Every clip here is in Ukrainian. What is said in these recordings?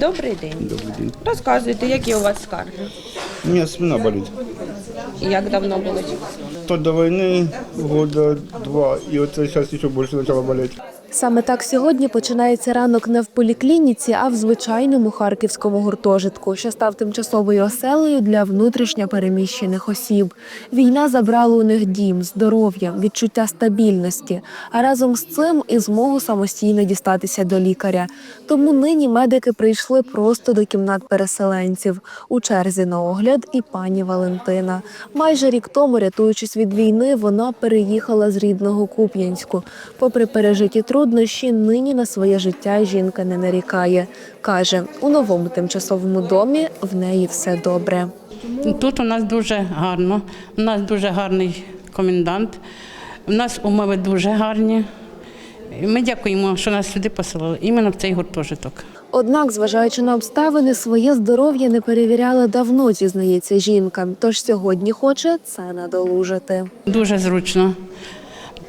Добрий день. Добрий день. Розказуйте, які у вас скарги? У меня спина болит. І як давно болить? То до войны года два, и вот сейчас еще больше начало болеть. Саме так сьогодні починається ранок не в поліклініці, а в звичайному харківському гуртожитку, що став тимчасовою оселею для внутрішньо переміщених осіб. Війна забрала у них дім, здоров'я, відчуття стабільності, а разом з цим і змогу самостійно дістатися до лікаря. Тому нині медики прийшли просто до кімнат переселенців. У черзі на огляд і пані Валентина. Майже рік тому, рятуючись від війни, вона переїхала з рідного Куп'янську. Попри пережиті труднощі, нині на своє життя жінка не нарікає. Каже, у новому тимчасовому домі в неї все добре. Тут у нас дуже гарно, у нас дуже гарний комендант, у нас умови дуже гарні. Ми дякуємо, що нас сюди поселили, іменно в цей гуртожиток. Однак, зважаючи на обставини, своє здоров'я не перевіряла давно, зізнається жінка. Тож сьогодні хоче це надолужити. Дуже зручно,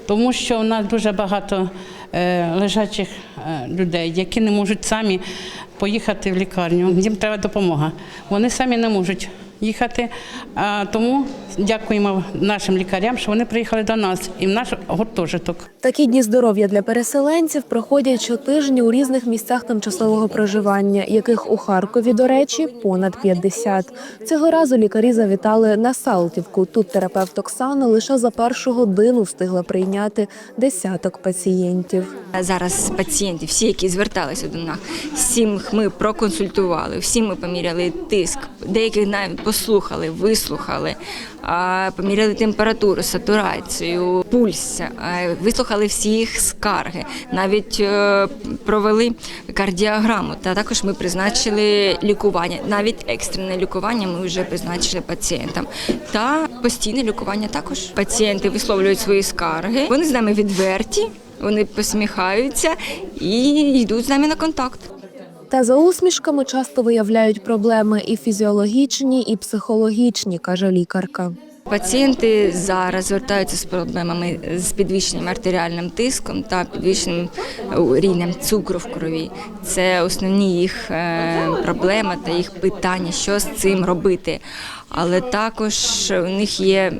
тому що у нас дуже багато лежачих е, людей, які не можуть самі поїхати в лікарню. Їм треба допомога. Вони самі не можуть їхати. Тому дякуємо нашим лікарям, що вони приїхали до нас і в наш гуртожиток. Такі дні здоров'я для переселенців проходять щотижні у різних місцях тимчасового проживання, яких у Харкові, до речі, понад 50. Цього разу лікарі завітали на Салтівку. Тут терапевт Оксана лише за першу годину встигла прийняти десяток пацієнтів. Зараз пацієнти, всі, які зверталися до нас, всіх ми проконсультували, всім ми поміряли тиск, деяких навіть послухали, вислухали, поміряли температуру, сатурацію, пульс, вислухали всі їх скарги, навіть е, провели кардіограму. Та також ми призначили лікування, навіть екстрене лікування ми вже призначили пацієнтам. Та постійне лікування також. Пацієнти висловлюють свої скарги. Вони з нами відверті. Вони посміхаються і йдуть з нами на контакт. Та за усмішками часто виявляють проблеми і фізіологічні, і психологічні, каже лікарка. Пацієнти зараз звертаються з проблемами з підвищеним артеріальним тиском та підвищеним е, рівнем цукру в крові. Це основні їх е, проблеми та їх питання, що з цим робити. Але також у них є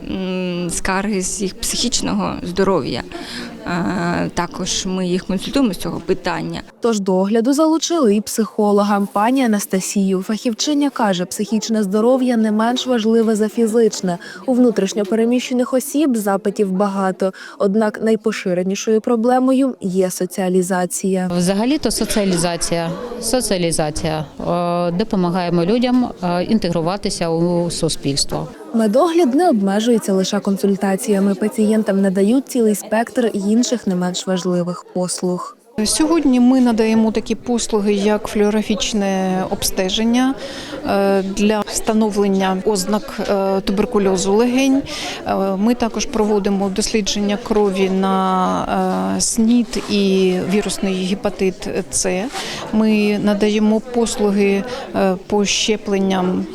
скарги з їх психічного здоров'я. Е, Також ми їх консультуємо з цього питання. Тож до огляду залучили і психолога пані Анастасію. Фахівчиня каже, психічне здоров'я не менш важливе за фізичне. У внутрішньо переміщених осіб запитів багато. Однак найпоширенішою проблемою є соціалізація. Взагалі-то соціалізація. Соціалізація. Е, Допомагаємо людям е, інтегруватися у суспільство. Медогляд не обмежується лише консультаціями. Пацієнтам надають цілий спектр інших не менш важливих послуг. Сьогодні ми надаємо такі послуги, як флюорографічне обстеження е, для встановлення ознак е, туберкульозу легень. Е, Ми також проводимо дослідження крові на СНІД і вірусний гепатит С. Ми надаємо послуги по щепленням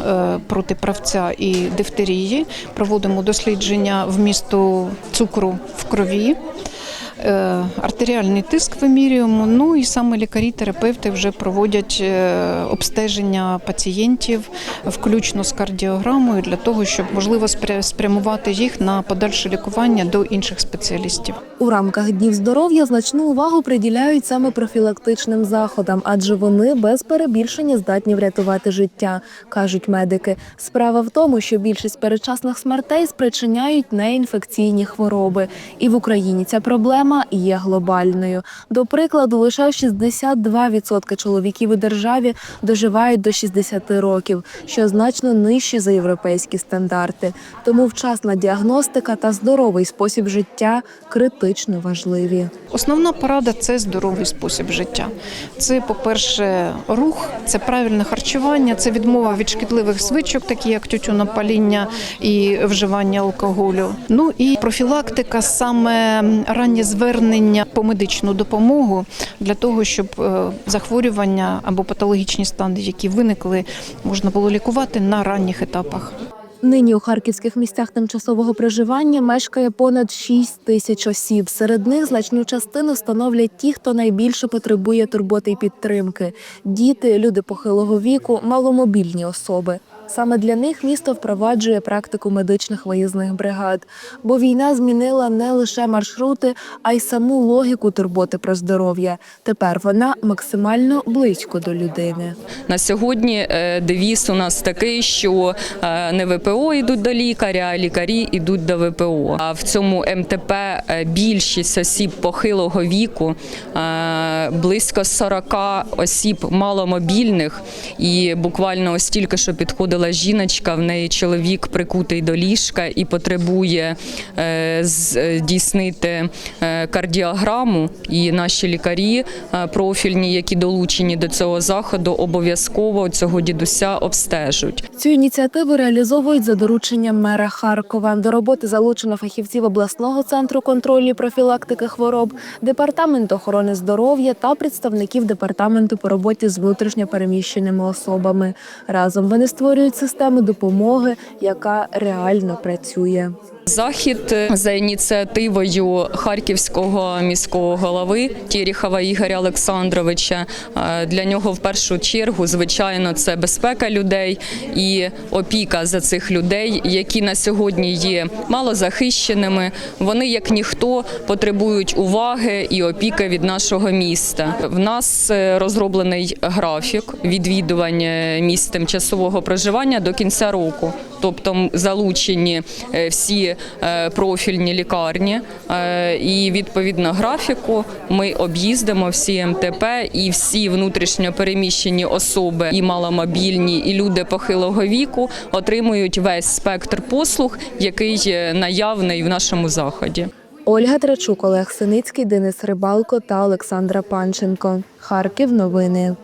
проти правця і дифтерії. Проводимо дослідження вмісту цукру в крові. Е, артеріальний тиск вимірюємо. Ну і саме лікарі-терапевти вже проводять е, обстеження пацієнтів, включно з кардіограмою, для того, щоб можливо спря- спрямувати їх на подальше лікування до інших спеціалістів. У рамках днів здоров'я значну увагу приділяють саме профілактичним заходам, адже вони без перебільшення здатні врятувати життя, кажуть медики. Справа в тому, що більшість передчасних смертей спричиняють неінфекційні хвороби, і в Україні ця проблема є глобальною. До прикладу, лише 62% чоловіків у державі доживають до 60 років, що значно нижче за європейські стандарти. Тому вчасна діагностика та здоровий спосіб життя критично важливі. Основна порада це здоровий спосіб життя. Це, по-перше, рух, це правильне харчування, це відмова від шкідливих звичок, такі як тютюнопаління і вживання алкоголю. Ну і профілактика, саме раннє звернення по медичну допомогу для того, щоб е, захворювання або патологічні стани, які виникли, можна було лікувати на ранніх етапах. Нині у харківських місцях тимчасового проживання мешкає понад 6 тисяч осіб. Серед них значну частину становлять ті, хто найбільше потребує турботи і підтримки: діти, люди похилого віку, маломобільні особи. Саме для них місто впроваджує практику медичних виїзних бригад, бо війна змінила не лише маршрути, а й саму логіку турботи про здоров'я. Тепер вона максимально близько до людини. На сьогодні е, девіз у нас такий, що е, не ВПО йдуть до лікаря, а лікарі йдуть до ВПО. А в цьому МТП е, більшість осіб похилого віку, близько 40 осіб маломобільних, і буквально ось тільки що підходила жіночка, в неї чоловік прикутий до ліжка і потребує е, здійснити е, кардіограму. І наші лікарі е, профільні, які долучені до цього заходу, обов'язково цього дідуся обстежують. Цю ініціативу реалізовують за дорученням мера Харкова. До роботи залучено фахівців обласного центру контролю і профілактики хвороб, департаменту охорони здоров'я та представників департаменту по роботі з внутрішньо переміщеними особами. Разом вони створюють систему допомоги, яка реально працює. Захід за ініціативою харківського міського голови Тєріхова Ігоря Олександровича. Е, Для нього в першу чергу, звичайно, це безпека людей і опіка за цих людей, які на сьогодні є малозахищеними. Вони, як ніхто, потребують уваги і опіки від нашого міста. В нас е, розроблений графік відвідування місць тимчасового проживання до кінця року. Тобто залучені е, всі е, профільні лікарні, е, і відповідно графіку ми об'їздимо всі МТП і всі внутрішньо переміщені особи, і маломобільні, і люди похилого віку отримують весь спектр послуг, який наявний в нашому заході. Ольга Трачук, Олег Синицький, Денис Рибалко та Олександра Панченко. Харків. Новини.